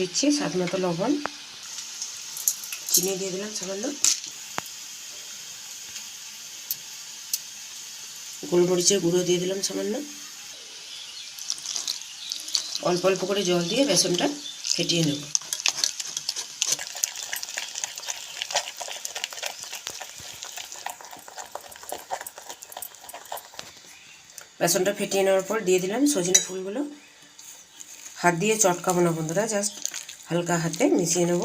দিচ্ছি স্বাদ মতো লবণ। চিনি দিয়ে দিলাম সামান্য। গোলমরিচের গুঁড়ো দিয়ে দিলাম সামান্য। অল্প অল্প করে জল দিয়ে বেসনটা ফেটিয়ে নেব। বেসনটা ফেটিয়ে নেওয়ার পর দিয়ে দিলাম সজনে ফুলগুলো। হাত দিয়ে চটকাবো না বন্ধুরা, জাস্ট হালকা হাতে মিশিয়ে নেব।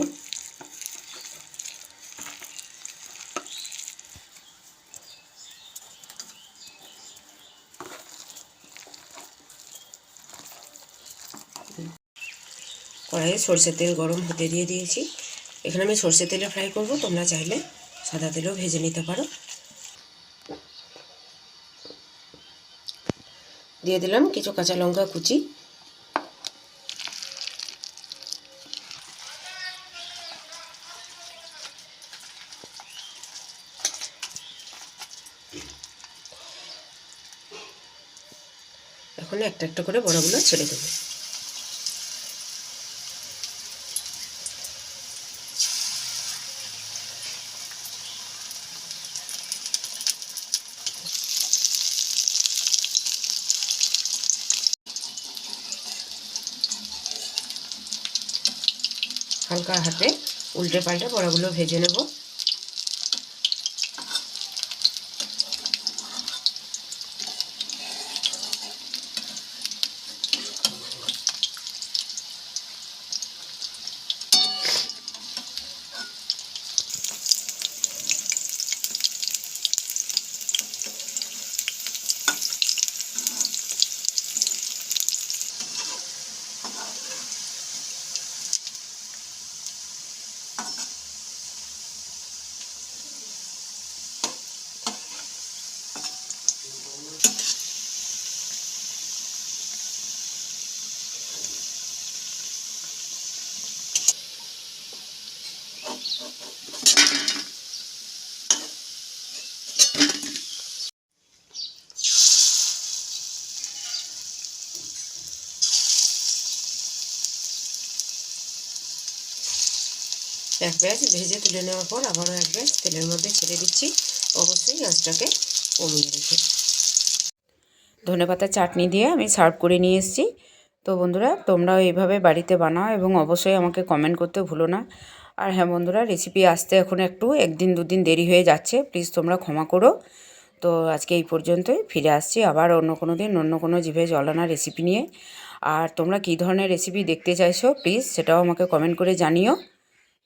কড়াইয়ে সর্ষের তেল গরম হতে দিয়ে দিয়েছি। এখানে আমি সর্ষের তেলে ফ্রাই করব, তোমরা চাইলে সাদা তেলেও ভেজে নিতে পারো। দিয়ে দিলাম কিছু কাঁচা লঙ্কা কুচি। এখন একটা একটা করে বড়াগুলো ছেড়ে দেবো। হালকা হাতে উল্টে পাল্টে বড়াগুলো ভেজে নেব। এক ব্যাচ ভেজে তুলে নেওয়ার পর আবারও এক ব্যাচ তেলের মধ্যে ছেড়ে দিচ্ছি। অবশ্যই আঁচটাকে কমিয়ে রেখে। ধনে পাতার চাটনি দিয়ে আমি সার্ভ করে নিয়ে এসেছি। তো বন্ধুরা, তোমরাও এইভাবে বাড়িতে বানাও এবং অবশ্যই আমাকে কমেন্ট করতে ভুলো না। আর হ্যাঁ বন্ধুরা রেসিপি আসতে এখন একটু, একদিন দুদিন দেরি হয়ে যাচ্ছে প্লিজ তোমরা ক্ষমা করো। তো আজকে এই পর্যন্তই, ফিরে আসছি আবার অন্য কোনো দিন, অন্য কোনো জিভে জলানা রেসিপি নিয়ে। আর তোমরা কী ধরনের রেসিপি দেখতে চাইছো প্লিজ সেটাও আমাকে কমেন্ট করে জানিও।